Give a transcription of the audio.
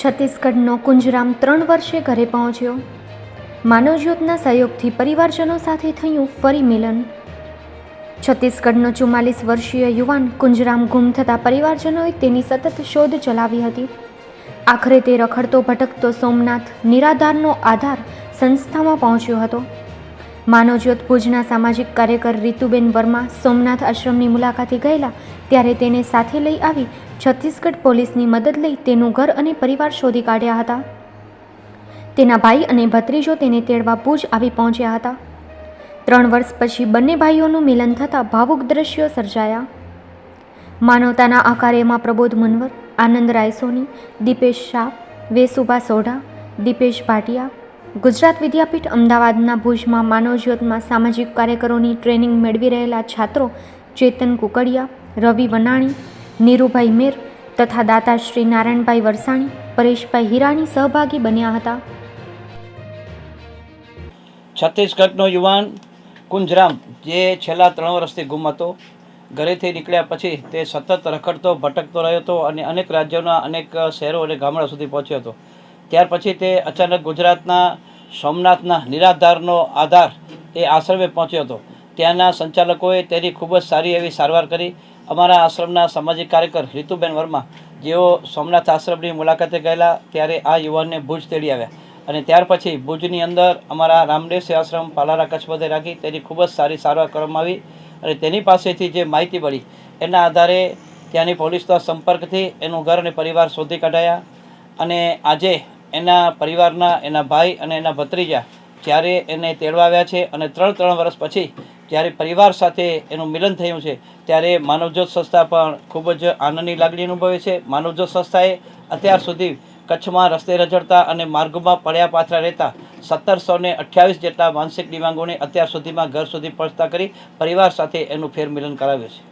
છત્તીસગઢનો કુંજરામ ત્રણ વર્ષે ઘરે પહોંચ્યો. માનવજ્યોતના સહયોગથી પરિવારજનો સાથે થયું ફરી મિલન. છત્તીસગઢનો ચુમ્માલીસ વર્ષીય યુવાન કુંજરામ ગુમ થતાં પરિવારજનોએ તેની સતત શોધ ચલાવી હતી. આખરે તે રખડતો ભટકતો સોમનાથ નિરાધારનો આધાર સંસ્થામાં પહોંચ્યો હતો. માનવજ્યોત ભુજના સામાજિક કાર્યકર રીતુબેન વર્મા સોમનાથ આશ્રમની મુલાકાતે ગયેલા, ત્યારે તેને સાથે લઈ આવી છત્તીસગઢ પોલીસની મદદ લઈ તેનું ઘર અને પરિવાર શોધી કાઢ્યા હતા. તેના ભાઈ અને ભત્રીજો તેને તેડવા ભુજ આવી પહોંચ્યા હતા. ત્રણ વર્ષ પછી બંને ભાઈઓનું મિલન થતાં ભાવુક દ્રશ્યો સર્જાયા. માનવતાના આકાર્યમાં પ્રબોધ મુનવર, આનંદ રાયસોની, દીપેશ શાહ, વેસુભા સોઢા, દીપેશ ભાટિયા ગુજરાત વિદ્યાપીઠ અમદાવાદના ભુજમાં માનવજ્યોતમાં સામાજિક કાર્યકરોની ટ્રેનિંગ મેળવી રહેલા છાત્રો ચેતન કુકડિયા, રવિ વનાણી, નીરુભાઈ મેર તથા દાતા શ્રી નારાયણભાઈ વરસાણી, પરેશભાઈ હિરાણી સહભાગી બન્યા હતા. છત્તીસગઢનો યુવાન કુંજરામ, જે છેલ્લા ત્રણ વર્ષથી ગુમ હતો ઘરેથી નીકળ્યા પછી તે સતત રખડતો, ભટકતો રહ્યો હતો અને અનેક રાજ્યોના અનેક શહેરો અને ગામડા સુધી પહોંચ્યો હતો. ત્યાર પછી તે અચાનક ગુજરાતના સોમનાથના નિરાધારનો આધાર એ આશ્રમે પહોંચ્યો હતો. ત્યાંના સંચાલકોએ તેની ખૂબ જ સારી એવી સારવાર કરી. અમારા આશ્રમના સામાજિક કાર્યકર રીતુબેન વર્મા જેઓ સોમનાથ આશ્રમની મુલાકાતે ગયેલા ત્યારે આ યુવાનને ભુજ તેડી આવ્યા અને ત્યાર પછી ભુજની અંદર અમારા રામદેવ સેવાશ્રમ પાલારા કચ્છ બધે રાખી તેની ખૂબ જ સારી સારવાર કરવામાં આવી અને તેની પાસેથી જે માહિતી મળી એના આધારે ત્યાંની પોલીસના સંપર્કથી એનું ઘર અને પરિવાર શોધી કાઢાયા અને આજે એના પરિવારના, એના ભાઈ અને એના ભત્રીજા જ્યારે એને તેડવા આવ્યા છે અને ત્રણ ત્રણ વર્ષ પછી જ્યારે પરિવાર સાથે એનું મિલન થયું છે, ત્યારે માનવજ્યોત સંસ્થા પણ ખૂબ જ આનંદની લાગણી અનુભવે છે. માનવજ્યોત સંસ્થાએ અત્યાર સુધી કચ્છમાં રસ્તે રજડતા અને માર્ગોમાં પડ્યા પાથરા રહેતા સત્તરસો ને અઠ્યાવીસ જેટલા માનસિક દિવ્યાંગોને અત્યાર સુધીમાં ઘર સુધી પહોંચતા કરી પરિવાર સાથે એનું ફેરમિલન કરાવ્યું છે.